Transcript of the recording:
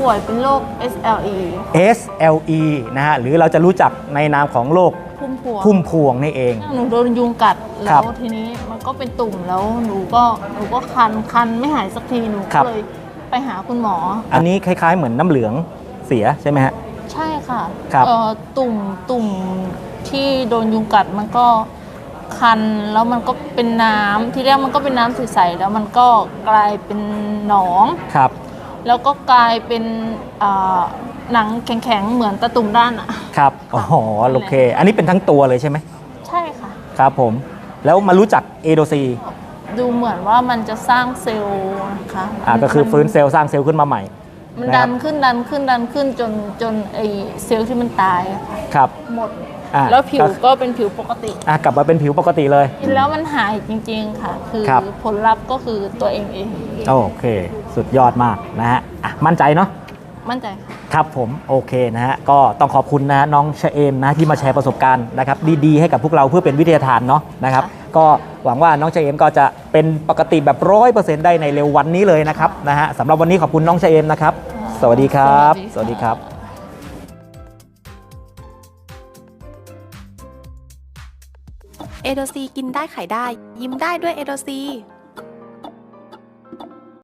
ป่วยเป็นโรค SLE SLE นะฮะหรือเราจะรู้จักในนามของโรคพุ่มพวงพุ่มพวงนี่เอง หนูโดนยุงกัดคแล้รัวบทีนี้มันก็เป็นตุ่มแล้วหนูก็หนูก็คันคันไม่หายสักทีหนูครัก็บ เลยไปหาคุณหมอ อันนี้คล้ายๆ เหมือนน้ำเหลืองเสียใช่ไหมฮะ ใช่ค่ะครับ เอ่อตุ่มตุ่มที่โดนยุงกัดมันก็คันแล้วมันก็เป็นน้ำที่แรกมันก็เป็นน้ำใสๆแล้วมันก็กลายเป็นหนอง ครับ แล้วก็กลายเป็นอ่าหนังแข็งๆ เหมือนตะตุ่มด้านอะครับอ๋อโอเค อันนี้เป็นทั้งตัวเลยใช่ไหม ใช่ค่ะ ครับผม แล้วมารู้จักเอโดซีดูเหมือนว่ามันจะสร้างเซลล์นะคะอ่าก็คือมัฟื้นเซลล์สร้างเซลล์ขึ้นมาใหม่ มันนะครับดันขึ้นดันขึ้นดันขึ้นจนจนไอเซลล์ที่มันตายอะค่ะครับหมด อ่าแล้วผิวก็ ก็เป็นผิวปกติ อะกลับมาเป็นผิวปกติเลย กินแล้วมันหายจริง ๆ ค่ะ คือครับ ผลลัพธ์ก็คือตัวเองเอง โอเค สุดยอดมากนะฮะอะมั่นใจเนาะ มั่นใจค่ะ ครับผมโอเคนะฮะก็ต้องขอบคุณนะน้องเชเอมนะที่มาแชร์ประสบการณ์นะครับดีๆให้กับพวกเราเพื่อเป็นวิทยาทานเนาะนะครับค่ะ ก็หวังว่าน้องเชเอมก็จะเป็นปกติแบบร้อยเปอร์เซ็นต์ได้ในเร็ววันนี้เลยนะครับนะฮะสำหรับวันนี้ขอบคุณน้องเชเอมนะครับ สวัสดีครับ สวัสดีครับ เอโดซีกินได้ขายได้ ยิ้มได้ด้วยเอโดซี